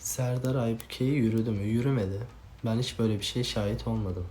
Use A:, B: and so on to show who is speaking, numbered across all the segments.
A: Serdar Aybüke'yi yürüdü mü? Yürümedi. Ben hiç böyle bir şeye şahit olmadım.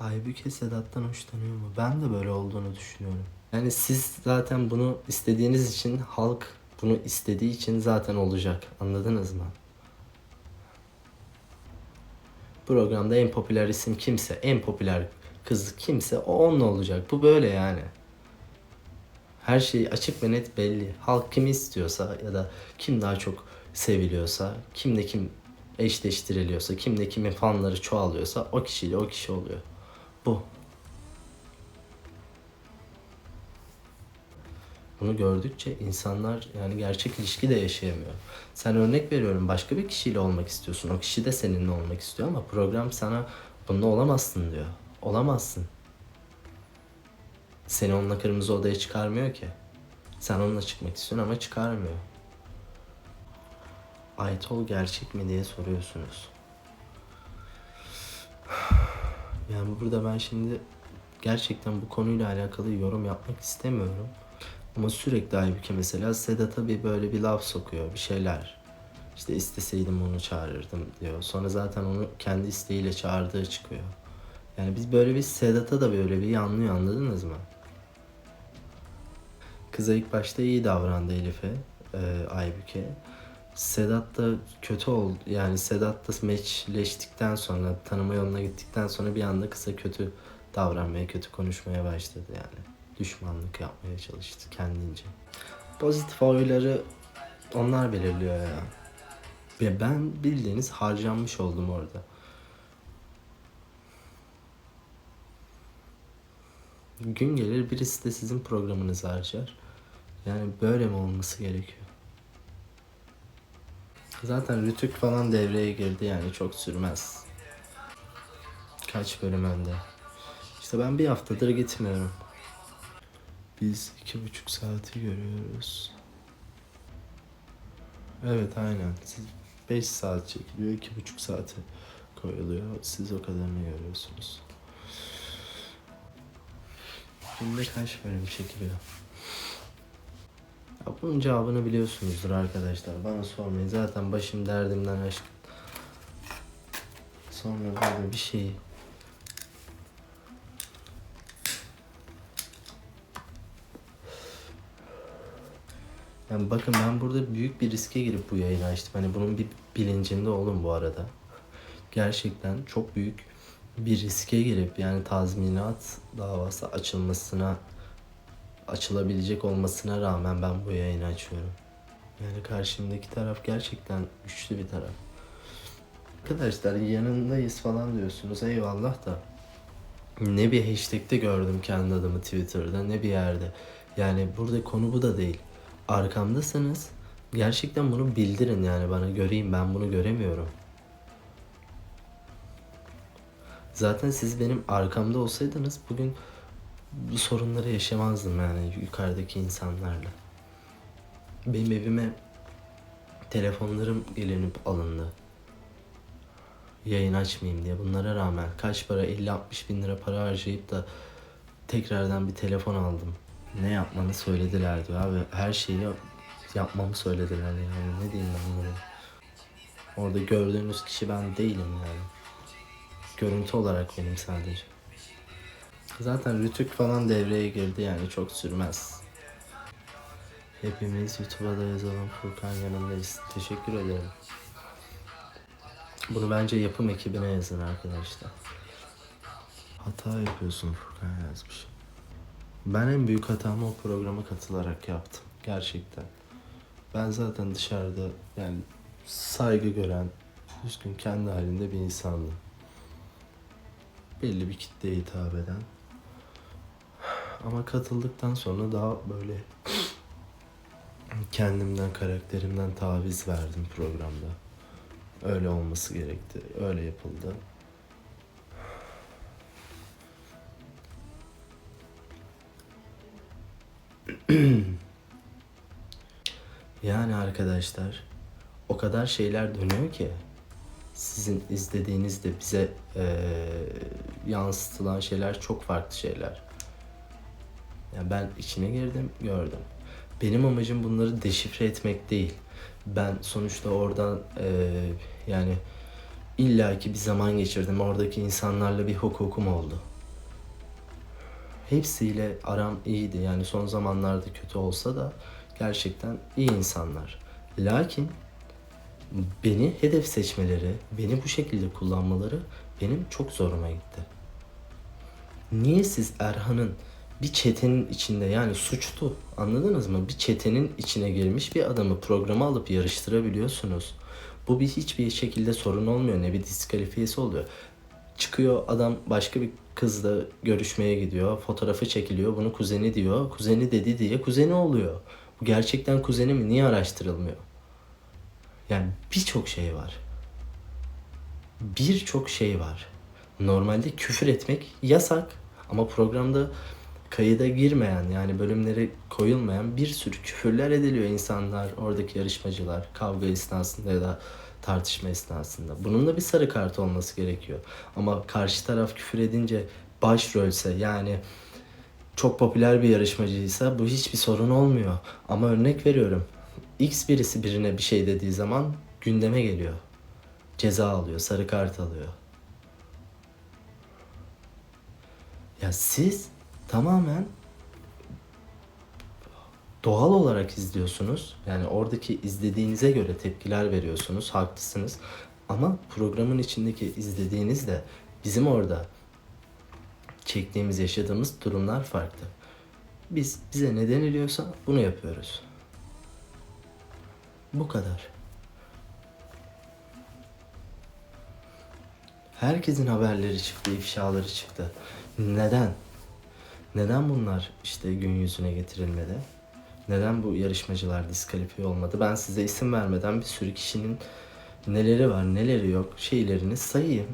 A: Aybüke Sedat'tan hoşlanıyor mu? Ben de böyle olduğunu düşünüyorum. Yani siz zaten bunu istediğiniz için halk bunu istediği için zaten olacak. Anladınız mı? Programda en popüler isim kimse, en popüler kız kimse o onunla olacak. Bu böyle yani. Her şey açık ve net belli. Halk kimi istiyorsa ya da kim daha çok seviliyorsa, kimle kim eşleştiriliyorsa, kimle kimin fanları çoğalıyorsa o kişiyle o kişi oluyor. Bu. Bunu gördükçe insanlar yani gerçek ilişki de yaşayamıyor. Sen örnek veriyorum başka bir kişiyle olmak istiyorsun. O kişi de seninle olmak istiyor ama program sana bununla olamazsın diyor. Olamazsın. Seni onunla kırmızı odaya çıkarmıyor ki. Sen onunla çıkmak istiyorsun ama çıkarmıyor. Aytol gerçek mi diye soruyorsunuz. Yani burada ben şimdi gerçekten bu konuyla alakalı yorum yapmak istemiyorum. Ama sürekli Aybüke mesela Sedat'a bir böyle bir laf sokuyor, bir şeyler. İşte isteseydim onu çağırırdım diyor. Sonra zaten onu kendi isteğiyle çağırdığı çıkıyor. Yani biz böyle bir Sedat'a da böyle bir yanlıyor anladınız mı? Kıza ilk başta iyi davrandı Elif'e, e, Aybüke. Sedat da kötü oldu. Yani Sedat da meçleştikten sonra, tanıma yoluna gittikten sonra bir anda kıza kötü davranmaya, kötü konuşmaya başladı yani. Düşmanlık yapmaya çalıştı kendince. Pozitif oyları onlar belirliyor ya. Ve ben bildiğiniz harcanmış oldum orada. Gün gelir birisi de sizin programınızı harcar. Yani böyle mi olması gerekiyor? Zaten Rütük falan devreye girdi yani çok sürmez. Kaç bölüm önde. İşte ben bir haftadır gitmiyorum. Biz iki buçuk saati görüyoruz. Evet aynen. Siz 5 saat çekiliyor, iki buçuk saate koyuluyor. Siz o kadarını görüyorsunuz. Günde kaç bölüm çekiliyor? Bunun cevabını biliyorsunuzdur arkadaşlar. Bana sormayın. Zaten başım derdimden aşkın. Sonra böyle bir şey Yani bakın ben burada büyük bir riske girip bu yayını açtım. Hani bunun bir bilincinde olun bu arada. Gerçekten çok büyük bir riske girip yani tazminat davası açılmasına açılabilecek olmasına rağmen ben bu yayını açıyorum. Yani karşımdaki taraf gerçekten güçlü bir taraf. Arkadaşlar yanındayız falan diyorsunuz eyvallah da ne bir hashtag'te gördüm kendi adımı Twitter'da ne bir yerde. Yani burada konu bu da değil. Arkamdasınız. Gerçekten bunu bildirin yani bana göreyim ben bunu göremiyorum. Zaten siz benim arkamda olsaydınız bugün bu sorunları yaşamazdım yani yukarıdaki insanlarla. Benim evime telefonlarım gelinip alındı. Yayın açmayayım diye. Bunlara rağmen kaç para 50-60 bin lira para harcayıp da tekrardan bir telefon aldım. Ne yapmanı söylediler diyor abi. Her şeyi yap- yapmamı söylediler yani. Ne diyeyim ben bunlara. Orada gördüğünüz kişi ben değilim yani. Görüntü olarak benim sadece. Zaten Rütük falan devreye girdi yani çok sürmez. Hepimiz YouTube'a da yazalım Furkan yanındayız. Teşekkür ederim. Bunu bence yapım ekibine yazın arkadaşlar. Hata yapıyorsun Furkan yazmış. Ben en büyük hatamı o programa katılarak yaptım. Gerçekten. Ben zaten dışarıda yani saygı gören, düzgün kendi halinde bir insandım. Belli bir kitleye hitap eden. Ama katıldıktan sonra daha böyle kendimden, karakterimden taviz verdim programda. Öyle olması gerekti. Öyle yapıldı. Yani arkadaşlar o kadar şeyler dönüyor ki sizin izlediğinizde bize eee, yansıtılan şeyler çok farklı şeyler. Yani ben içine girdim, gördüm. Benim amacım bunları deşifre etmek değil. Ben sonuçta oradan e, yani illaki bir zaman geçirdim. Oradaki insanlarla bir hukukum oldu. Hepsiyle aram iyiydi. Yani son zamanlarda kötü olsa da gerçekten iyi insanlar. Lakin beni hedef seçmeleri, beni bu şekilde kullanmaları benim çok zoruma gitti. Niye siz Erhan'ın bir çetenin içinde yani suçlu anladınız mı? Bir çetenin içine girmiş bir adamı programa alıp yarıştırabiliyorsunuz. Bu bir hiçbir şekilde sorun olmuyor. Ne bir diskalifiyesi oluyor. Çıkıyor adam başka bir kızla görüşmeye gidiyor. Fotoğrafı çekiliyor. Bunu kuzeni diyor. Kuzeni dedi diye kuzeni oluyor. Bu gerçekten kuzeni mi? Niye araştırılmıyor? Yani birçok şey var. Birçok şey var. Normalde küfür etmek yasak ama programda kayıda girmeyen yani bölümleri koyulmayan bir sürü küfürler ediliyor insanlar, oradaki yarışmacılar kavga esnasında ya da tartışma esnasında. Bunun da bir sarı kart olması gerekiyor. Ama karşı taraf küfür edince başrolse yani çok popüler bir yarışmacıysa bu hiçbir sorun olmuyor. Ama örnek veriyorum. X birisi birine bir şey dediği zaman gündeme geliyor. Ceza alıyor, sarı kart alıyor. Ya siz tamamen doğal olarak izliyorsunuz. Yani oradaki izlediğinize göre tepkiler veriyorsunuz. Haklısınız. Ama programın içindeki izlediğiniz de bizim orada çektiğimiz, yaşadığımız durumlar farklı. Biz bize ne deniliyorsa bunu yapıyoruz. Bu kadar. Herkesin haberleri çıktı, ifşaları çıktı. Neden? Neden bunlar işte gün yüzüne getirilmedi? Neden bu yarışmacılar diskalifiye olmadı? Ben size isim vermeden bir sürü kişinin neleri var, neleri yok şeylerini sayayım.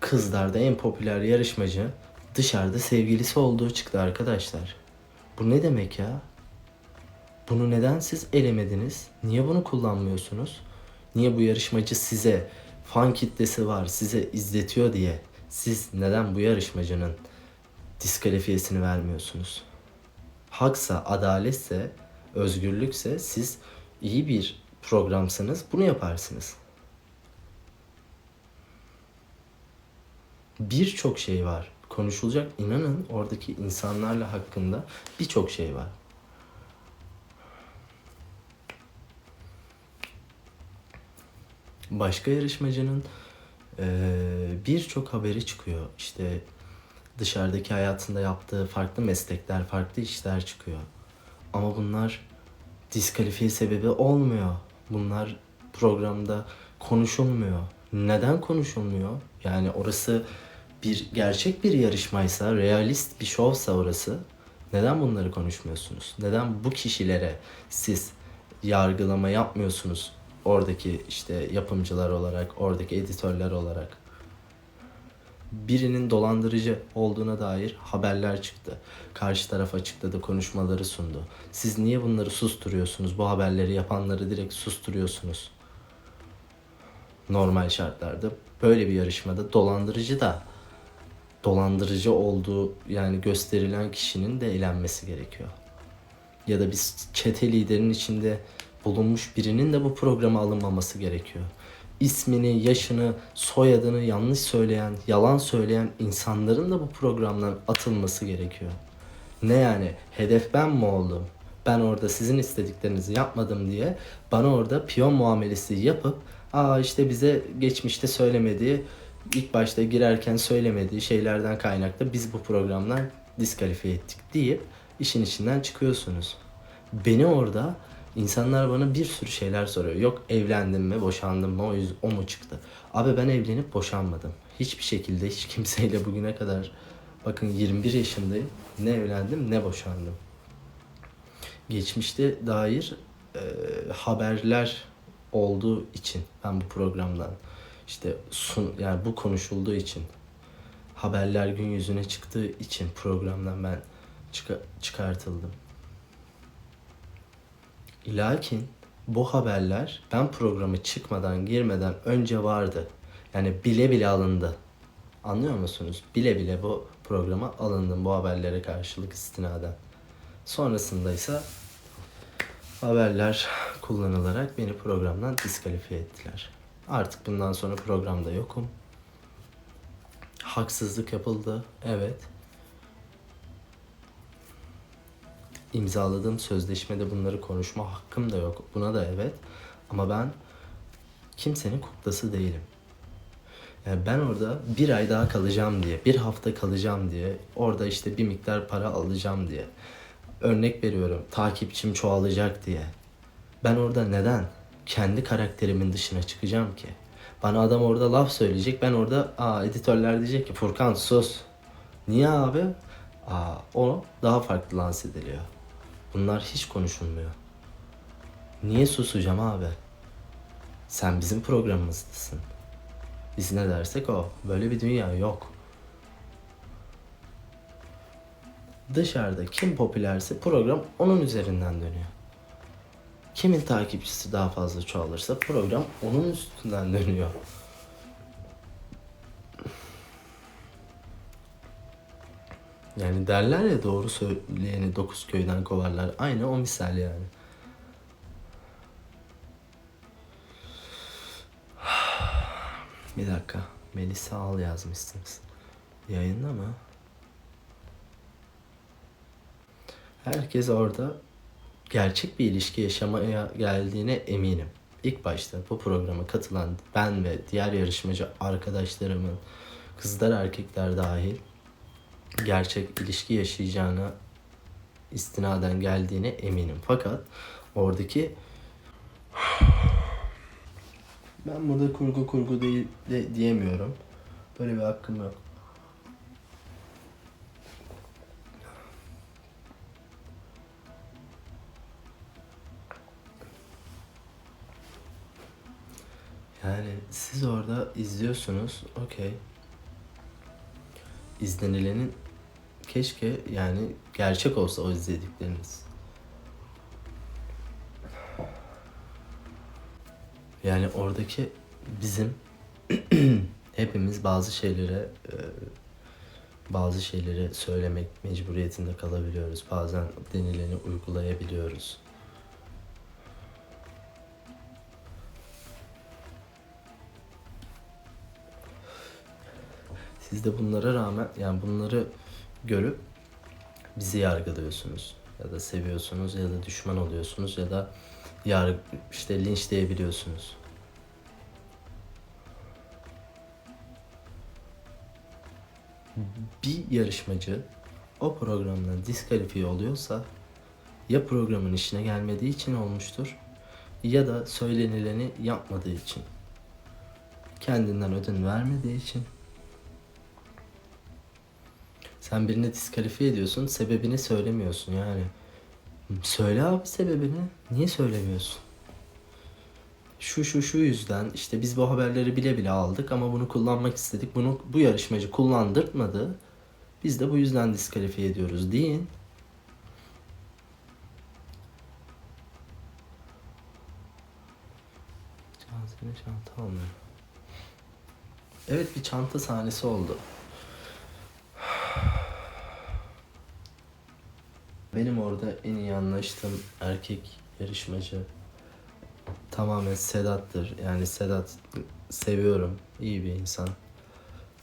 A: Kızlarda en popüler yarışmacı dışarıda sevgilisi olduğu çıktı arkadaşlar. Bu ne demek ya? Bunu neden siz elemediniz? Niye bunu kullanmıyorsunuz? Niye bu yarışmacı size fan kitlesi var, size izletiyor diye siz neden bu yarışmacının diskalifiyesini vermiyorsunuz? Haksa, adaletse, özgürlükse siz iyi bir programsanız bunu yaparsınız. Birçok şey var. Konuşulacak inanın oradaki insanlarla hakkında birçok şey var. Başka yarışmacının birçok haberi çıkıyor. İşte dışarıdaki hayatında yaptığı farklı meslekler, farklı işler çıkıyor. Ama bunlar diskalifiye sebebi olmuyor. Bunlar programda konuşulmuyor. Neden konuşulmuyor? Yani orası bir gerçek bir yarışmaysa, realist bir şovsa orası neden bunları konuşmuyorsunuz? Neden bu kişilere siz yargılama yapmıyorsunuz? Oradaki işte yapımcılar olarak, oradaki editörler olarak birinin dolandırıcı olduğuna dair haberler çıktı. Karşı taraf açıkladı, konuşmaları sundu. Siz niye bunları susturuyorsunuz? Bu haberleri yapanları direkt susturuyorsunuz. Normal şartlarda böyle bir yarışmada dolandırıcı da dolandırıcı olduğu yani gösterilen kişinin de eğlenmesi gerekiyor. Ya da biz çete liderin içinde bulunmuş birinin de bu programa alınmaması gerekiyor ismini, yaşını, soyadını yanlış söyleyen, yalan söyleyen insanların da bu programdan atılması gerekiyor. Ne yani hedef ben mi oldum? Ben orada sizin istediklerinizi yapmadım diye bana orada piyon muamelesi yapıp aa işte bize geçmişte söylemediği ilk başta girerken söylemediği şeylerden kaynaklı biz bu programdan diskalifiye ettik deyip işin içinden çıkıyorsunuz. Beni orada İnsanlar bana bir sürü şeyler soruyor. Yok evlendim mi, boşandım mı, o, yüz, o mu çıktı? Abi ben evlenip boşanmadım. Hiçbir şekilde hiç kimseyle bugüne kadar bakın 21 yaşındayım. Ne evlendim ne boşandım. Geçmişte dair e, haberler olduğu için ben bu programdan işte sun, yani bu konuşulduğu için haberler gün yüzüne çıktığı için programdan ben çıka, çıkartıldım. Lakin bu haberler ben programı çıkmadan girmeden önce vardı. Yani bile bile alındı. Anlıyor musunuz? Bile bile bu programa alındım bu haberlere karşılık istinaden. Sonrasında ise haberler kullanılarak beni programdan diskalifiye ettiler. Artık bundan sonra programda yokum. Haksızlık yapıldı. Evet. İmzaladığım sözleşmede bunları konuşma hakkım da yok. Buna da evet. Ama ben kimsenin kuklası değilim. Yani ben orada bir ay daha kalacağım diye, bir hafta kalacağım diye, orada işte bir miktar para alacağım diye. Örnek veriyorum, takipçim çoğalacak diye. Ben orada neden kendi karakterimin dışına çıkacağım ki? Bana adam orada laf söyleyecek, ben orada aa editörler diyecek ki Furkan sus. Niye abi? Aa o daha farklı lanse ediliyor. Bunlar hiç konuşulmuyor. Niye susacağım abi? Sen bizim programımızdasın. Biz ne dersek o. Böyle bir dünya yok. Dışarıda kim popülerse program onun üzerinden dönüyor. Kimin takipçisi daha fazla çoğalırsa program onun üstünden dönüyor. Yani derler ya doğru söyleyeni dokuz köyden kovarlar. Aynı o misal yani. Bir dakika. Melisa Al yazmışsınız. Yayında mı? Herkes orada gerçek bir ilişki yaşamaya geldiğine eminim. İlk başta bu programa katılan ben ve diğer yarışmacı arkadaşlarımın kızlar erkekler dahil gerçek ilişki yaşayacağına istinaden geldiğine eminim. Fakat oradaki ben burada kurgu kurgu değil de diyemiyorum. Böyle bir hakkım yok. Yani siz orada izliyorsunuz, okey. İzlenilenin keşke yani gerçek olsa o izledikleriniz. Yani oradaki bizim hepimiz bazı şeylere e, bazı şeyleri söylemek mecburiyetinde kalabiliyoruz. Bazen denileni uygulayabiliyoruz. Siz de bunlara rağmen yani bunları görüp bizi yargılıyorsunuz ya da seviyorsunuz ya da düşman oluyorsunuz ya da yar işte linçleyebiliyorsunuz. Bir yarışmacı o programdan diskalifiye oluyorsa ya programın işine gelmediği için olmuştur ya da söylenileni yapmadığı için. Kendinden ödün vermediği için sen birini diskalifiye ediyorsun, sebebini söylemiyorsun yani. Söyle abi sebebini. Niye söylemiyorsun? Şu şu şu yüzden işte biz bu haberleri bile bile aldık ama bunu kullanmak istedik. Bunu bu yarışmacı kullandırtmadı. Biz de bu yüzden diskalifiye ediyoruz deyin. Cansine çanta almıyor. Evet bir çanta sahnesi oldu. Benim orada en iyi anlaştığım erkek yarışmacı tamamen Sedat'tır. Yani Sedat seviyorum. iyi bir insan.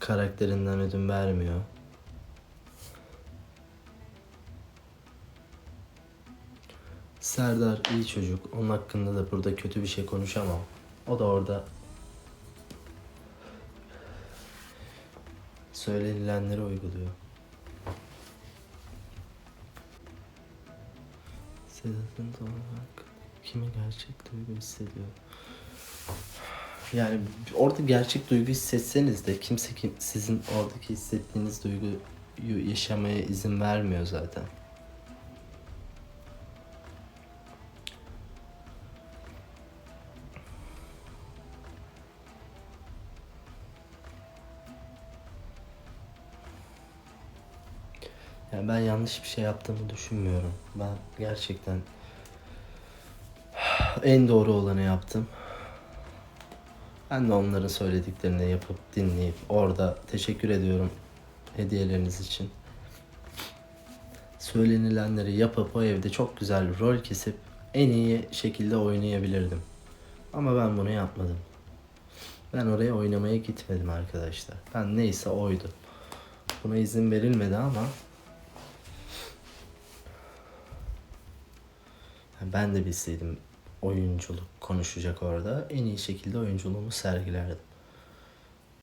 A: Karakterinden ödün vermiyor. Serdar iyi çocuk. Onun hakkında da burada kötü bir şey konuşamam. O da orada söylenilenleri uyguluyor. Doğal olarak kime gerçek duygu hissediyor? Yani orada gerçek duygu hissetseniz de kimse kim, sizin oradaki hissettiğiniz duyguyu yaşamaya izin vermiyor zaten. ben yanlış bir şey yaptığımı düşünmüyorum. Ben gerçekten en doğru olanı yaptım. Ben de onların söylediklerini yapıp dinleyip orada teşekkür ediyorum hediyeleriniz için. Söylenilenleri yapıp o evde çok güzel rol kesip en iyi şekilde oynayabilirdim. Ama ben bunu yapmadım. Ben oraya oynamaya gitmedim arkadaşlar. Ben neyse oydu. Buna izin verilmedi ama ben de bilseydim oyunculuk konuşacak orada en iyi şekilde oyunculuğumu sergilerdim.